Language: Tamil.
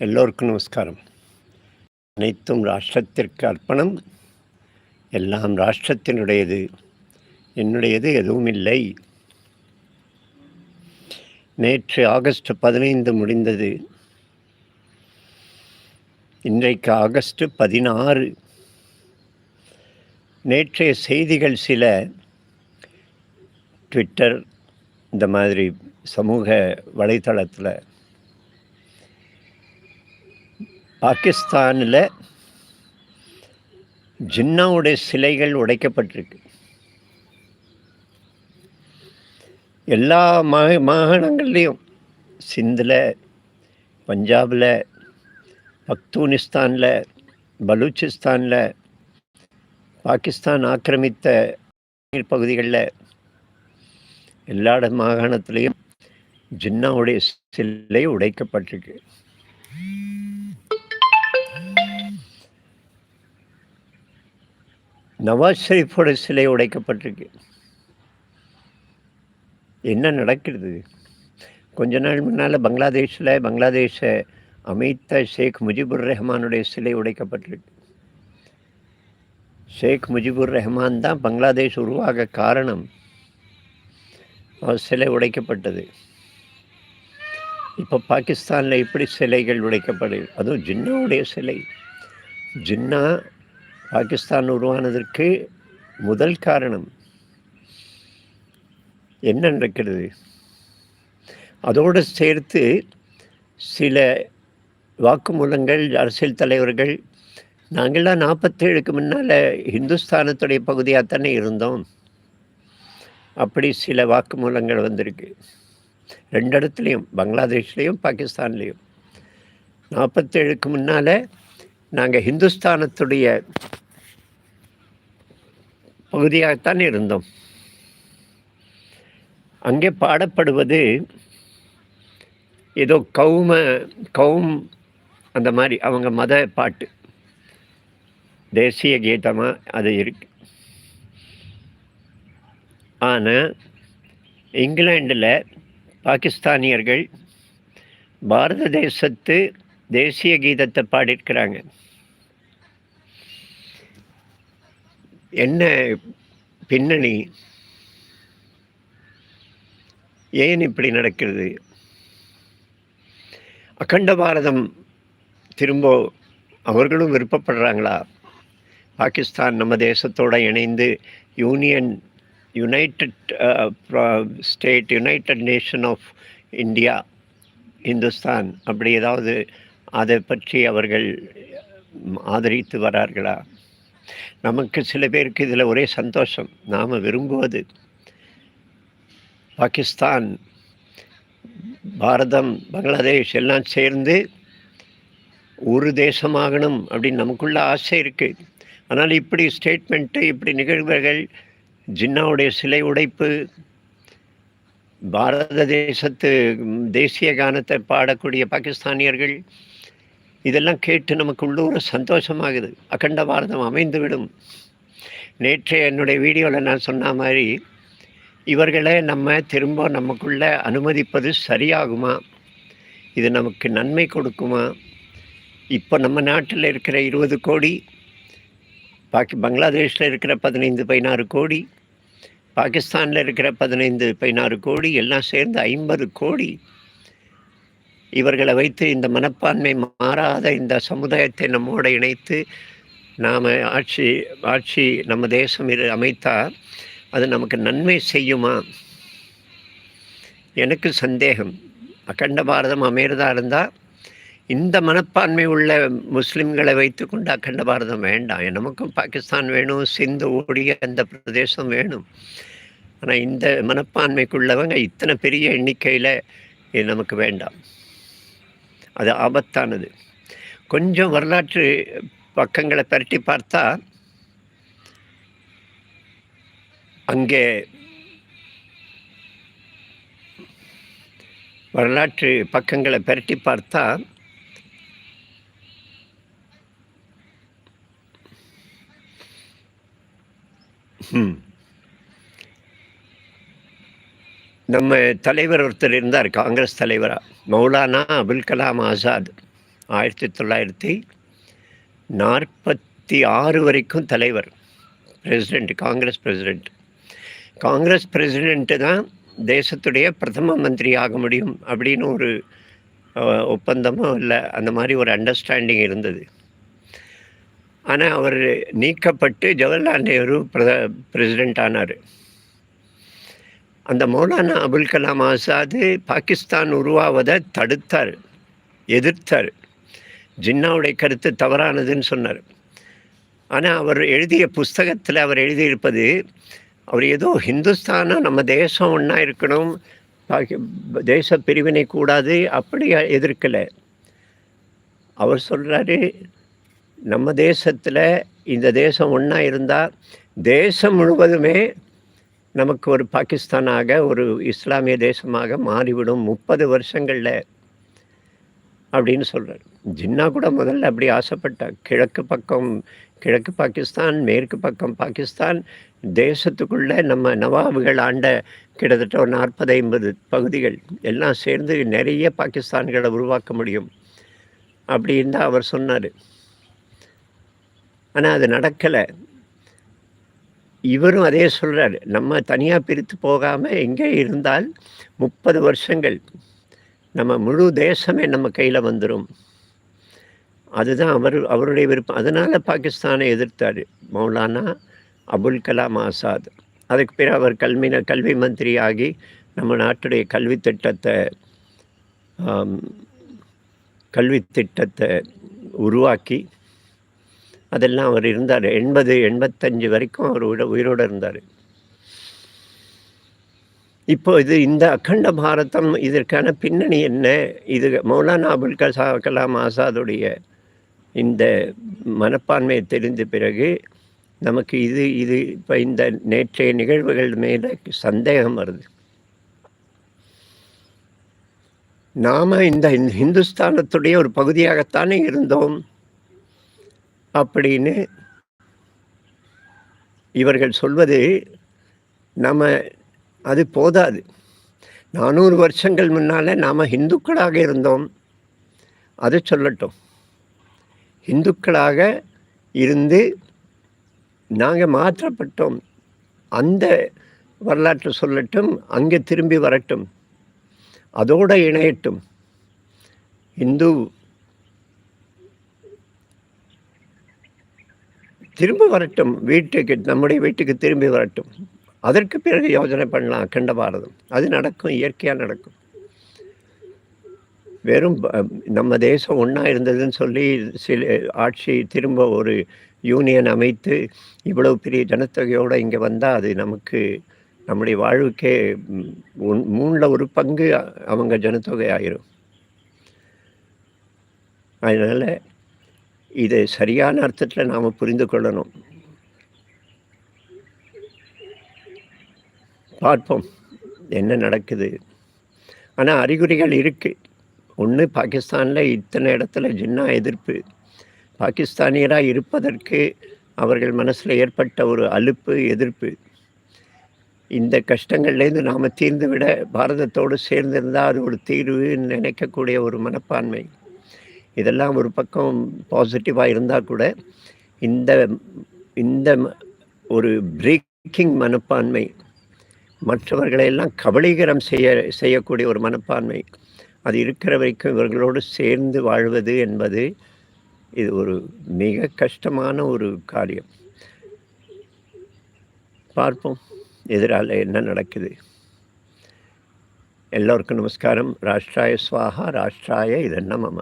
எல்லோருக்கும் நமஸ்காரம். அனைத்தும் ராஷ்டிரத்திற்கு அர்ப்பணம். எல்லாம் ராஷ்டிரத்தினுடையது. என்னுடையது எதுவும் இல்லை. நேற்று ஆகஸ்ட் பதினைந்து முடிந்தது. இன்றைக்கு ஆகஸ்ட் பதினாறு. நேற்றைய செய்திகள் சில. ட்விட்டர் இந்த மாதிரி சமூக வலைத்தளத்தில் பாகிஸ்தானில் ஜின்னாவுடைய சிலைகள் உடைக்கப்பட்டிருக்கு. எல்லா மா மாகாணங்கள்லேயும் சிந்தில் பஞ்சாபில் பக்தூனிஸ்தானில் பலூச்சிஸ்தானில் பாகிஸ்தான் ஆக்கிரமித்த பகுதிகளில் எல்லா மாகாணத்திலையும் ஜின்னாவுடைய சிலை உடைக்கப்பட்டிருக்கு. நவாஸ் ஷெரீஃபோட சிலை உடைக்கப்பட்டிருக்கு. என்ன நடக்கிறது? கொஞ்ச நாள் முன்னால் பங்களாதேஷில் பங்களாதேஷை அமைத்த ஷேக் முஜிபுர் ரஹ்மானுடைய சிலை உடைக்கப்பட்டிருக்கு. ஷேக் முஜிபுர் ரஹ்மான் தான் பங்களாதேஷ் உருவாக காரணம். அவர் சிலை உடைக்கப்பட்டது. இப்போ பாகிஸ்தானில் இப்படி சிலைகள் உடைக்கப்படுது. அதுவும் ஜின்னாவுடைய சிலை. ஜின்னா பாகிஸ்தான் உருவானதற்கு முதல் காரணம் என்ன நடக்கிறது? அதோடு சேர்த்து சில வாக்குமூலங்கள் அரசியல் தலைவர்கள் நாங்கள்லாம் நாற்பத்தேழுக்கு முன்னால் இந்துஸ்தானத்துடைய பகுதியாக தானே இருந்தோம். அப்படி சில வாக்குமூலங்கள் வந்திருக்கு. ரெண்டு இடத்துலையும் பங்களாதேஷ்லேயும் பாகிஸ்தான்லேயும். நாற்பத்தேழுக்கு முன்னால் நாங்கள் ஹிந்துஸ்தானத்துடைய பகுதியாகத்தான் இருந்தோம். அங்கே பாடப்படுவது ஏதோ கவும கௌம் அந்த மாதிரி அவங்க மத பாட்டு. தேசிய கீதமாக அது இருக்கு. ஆனால் இங்கிலாண்டில் பாகிஸ்தானியர்கள் பாரத தேசத்து தேசிய கீதத்தை பாடியிருக்கிறாங்க. என்ன பின்னணி? ஏன் இப்படி நடக்கிறது? அகண்ட பாரதம் திரும்ப அவர்களும் விருப்பப்படுறாங்களா? பாகிஸ்தான் நம்ம தேசத்தோடு இணைந்து union united state united nation of India Hindustan அப்படி ஏதாவது அதை பற்றி அவர்கள் ஆதரித்து வரார்களா? நமக்கு சில பேருக்கு இதில் ஒரே சந்தோஷம். நாம் விரும்புவது பாகிஸ்தான் பாரதம் பங்களாதேஷ் எல்லாம் சேர்ந்து ஒரு தேசமாகணும் அப்படின்னு நமக்குள்ள ஆசை இருக்குது ஆனால் இப்படி ஸ்டேட்மெண்ட்டு இப்படி நிகழ்வுகள் ஜின்னாவுடைய சிலை உடைப்பு பாரத தேசத்து தேசிய கானத்தை பாடக்கூடிய பாகிஸ்தானியர்கள் இதெல்லாம் கேட்டு நமக்கு உள்ளூர சந்தோஷமாகுது. அகண்ட பாரதம் அமைந்துவிடும். நேற்று என்னுடைய வீடியோவில் நான் சொன்ன மாதிரி இவர்களை நம்ம திரும்ப நமக்குள்ளே அனுமதிப்பது சரியாகுமா? இது நமக்கு நன்மை கொடுக்குமா? இப்போ நம்ம நாட்டில் இருக்கிற இருபது கோடி பாக்கி பங்களாதேஷில் இருக்கிற பதினைந்து பதினாறு கோடி பாகிஸ்தானில் இருக்கிற பதினைந்து பதினாறு கோடி எல்லாம் சேர்ந்து ஐம்பது கோடி. இவர்களை வைத்து இந்த மனப்பான்மை மாறாத இந்த சமுதாயத்தை நம்மோடு இணைத்து நாம் ஆட்சி ஆட்சி நம்ம தேசம் இரு அமைத்தால் அது நமக்கு நன்மை செய்யுமா? எனக்கு சந்தேகம். அகண்ட பாரதம் அமைகிறதா இருந்தால் இந்த மனப்பான்மை உள்ள முஸ்லிம்களை வைத்து கொண்டு அகண்ட பாரதம் வேண்டாம். நமக்கும் பாகிஸ்தான் வேணும் சிந்து ஓடிய அந்த பிரதேசம் வேணும். ஆனால் இந்த மனப்பான்மைக்குள்ளவங்க இத்தனை பெரிய எண்ணிக்கையில் இது நமக்கு வேண்டாம். அது ஆபத்தானது. கொஞ்சம் வரலாற்று பக்கங்களை பரட்டி பார்த்தா அங்கே வரலாற்று பக்கங்களை பரட்டி பார்த்தா நம்ம தலைவர் ஒருத்தர் இருந்தார் காங்கிரஸ் தலைவராக மௌலானா அபுல் கலாம் ஆசாத். ஆயிரத்தி தொள்ளாயிரத்தி நாற்பத்தி ஆறு வரைக்கும் தலைவர். President Congress president Congress president தான் தேசத்துடைய பிரதம மந்திரி ஆக முடியும் அப்படின்னு ஒரு ஒப்பந்தமோ இல்லை அந்த மாதிரி ஒரு அண்டர்ஸ்டாண்டிங் இருந்தது. ஆனால் அவர் நீக்கப்பட்டு ஜவஹர்லால் நேரு பிரத பிரசிடெண்ட் ஆனார். அந்த மௌலானா அபுல் கலாம் ஆசாது பாகிஸ்தான் உருவாவதை தடுத்தார் எதிர்த்தார். ஜின்னாவுடைய கருத்து தவறானதுன்னு சொன்னார். ஆனால் அவர் எழுதிய புஸ்தகத்தில் அவர் எழுதியிருப்பது அவர் ஏதோ ஹிந்துஸ்தானாக நம்ம தேசம் ஒன்றா இருக்கணும் தேச பிரிவினை கூடாது அப்படி எதிர்க்கலை. அவர் சொல்கிறாரு நம்ம தேசத்தில் இந்த தேசம் ஒன்றா இருந்தால் தேசம் முழுவதுமே நமக்கு ஒரு பாகிஸ்தானாக ஒரு இஸ்லாமிய தேசமாக மாறிவிடும் முப்பது வருஷங்களில் அப்படின்னு சொல்கிறார் ஜின்னா கூட முதல்ல அப்படி ஆசைப்பட்டார். கிழக்கு பக்கம் கிழக்கு பாகிஸ்தான் மேற்கு பக்கம் பாகிஸ்தான் தேசத்துக்குள்ளே நம்ம நவாபுகள் ஆண்ட கிட்டத்தட்ட ஒரு நாற்பது ஐம்பது பகுதிகள் எல்லாம் சேர்ந்து நிறைய பாகிஸ்தான்களை உருவாக்க முடியும் அப்படின்னு தான் அவர் சொன்னார். ஆனால் அது நடக்கலை. இவரும் அதே சொல்கிறார் நம்ம தனியாக பிரித்து போகாமல் எங்கே இருந்தால் முப்பது வருஷங்கள் நம்ம முழு தேசமே நம்ம கையில் வந்துடும் அதுதான் அவர் அவருடைய விருப்பம். அதனால் பாகிஸ்தானை எதிர்த்தார் மௌலானா அபுல் கலாம் ஆசாத். அதுக்கு பிறகு அவர் கல்வி கல்வி மந்திரி ஆகி நம்ம நாட்டுடைய கல்வி திட்டத்தை கல்வி திட்டத்தை உருவாக்கி அதெல்லாம் அவர் இருந்தார். எண்பது எண்பத்தஞ்சு வரைக்கும் அவர் உயிரோடு இருந்தார். இப்போ இது இந்த அகண்ட பாரதம் இதற்கான பின்னணி என்ன? இது மௌலானா அபுல் கசா கலாம் ஆசாதுடைய இந்த மனப்பான்மையை தெரிந்த பிறகு நமக்கு இது இது இப்போ இந்த நேற்றைய நிகழ்வுகள் மேலே சந்தேகம் வருது. நாம் இந்த ஹிந்துஸ்தானத்துடைய ஒரு பகுதியாகத்தானே இருந்தோம். அப்படின்னு இவர்கள் சொல்வது நம்ம அது போதாது. நானூறு வருஷங்கள் முன்னால் நாம் இந்துக்களாக இருந்தோம். அது சொல்லட்டும். இந்துக்களாக இருந்து நாங்கள் மாற்றப்பட்டோம். அந்த வரலாற்று சொல்லட்டும் அங்கே திரும்பி வரட்டும். அதோடு இணையட்டும். இந்து திரும்ப வரட்டும். வீட்டுக்கு நம்முடைய வீட்டுக்கு திரும்பி வரட்டும். அதற்கு பிறகு யோஜனை பண்ணலாம் அக்கண்ட பாரதம். அது நடக்கும் இயற்கையாக நடக்கும். வெறும் நம்ம தேசம் ஒன்றா இருந்ததுன்னு சொல்லி சில ஆட்சி திரும்ப ஒரு யூனியன் அமைத்து இவ்வளவு பெரிய ஜனத்தொகையோடு இங்கே வந்தால் அது நமக்கு நம்முடைய வாழ்வுக்கே மூணில் ஒரு பங்கு அவங்க ஜனத்தொகை ஆயிரும். அதனால் இதை சரியான அர்த்தத்தில் நாம் புரிந்து கொள்ளணும். பார்ப்போம் என்ன நடக்குது. ஆனால் அறிகுறிகள் இருக்குது ஒன்று பாகிஸ்தானில் இத்தனை இடத்துல ஜின்னா எதிர்ப்பு. பாகிஸ்தானியராக இருப்பதற்கு அவர்கள் மனசில் ஏற்பட்ட ஒரு அலுப்பு எதிர்ப்பு. இந்த கஷ்டங்கள்லேருந்து நாம் தீர்ந்து விட பாரதத்தோடு சேர்ந்திருந்தால் அது ஒரு தீர்வுன்னு நினைக்கக்கூடிய ஒரு மனப்பான்மை. இதெல்லாம் ஒரு பக்கம் பாசிட்டிவாக இருந்தால் கூட இந்த இந்த ஒரு பிரேக்கிங் மனப்பான்மை மற்றவர்களையெல்லாம் கபலீகரம் செய்ய செய்யக்கூடிய ஒரு மனப்பான்மை அது இருக்கிற வரைக்கும் இவர்களோடு சேர்ந்து வாழ்வது என்பது இது ஒரு மிக கஷ்டமான ஒரு காரியம். பார்ப்போம் எதிரால் என்ன நடக்குது. எல்லோருக்கும் நமஸ்காரம். ராஷ்ட்ராய ஸ்வாகா ராஷ்ட்ராய இதென்ன மம.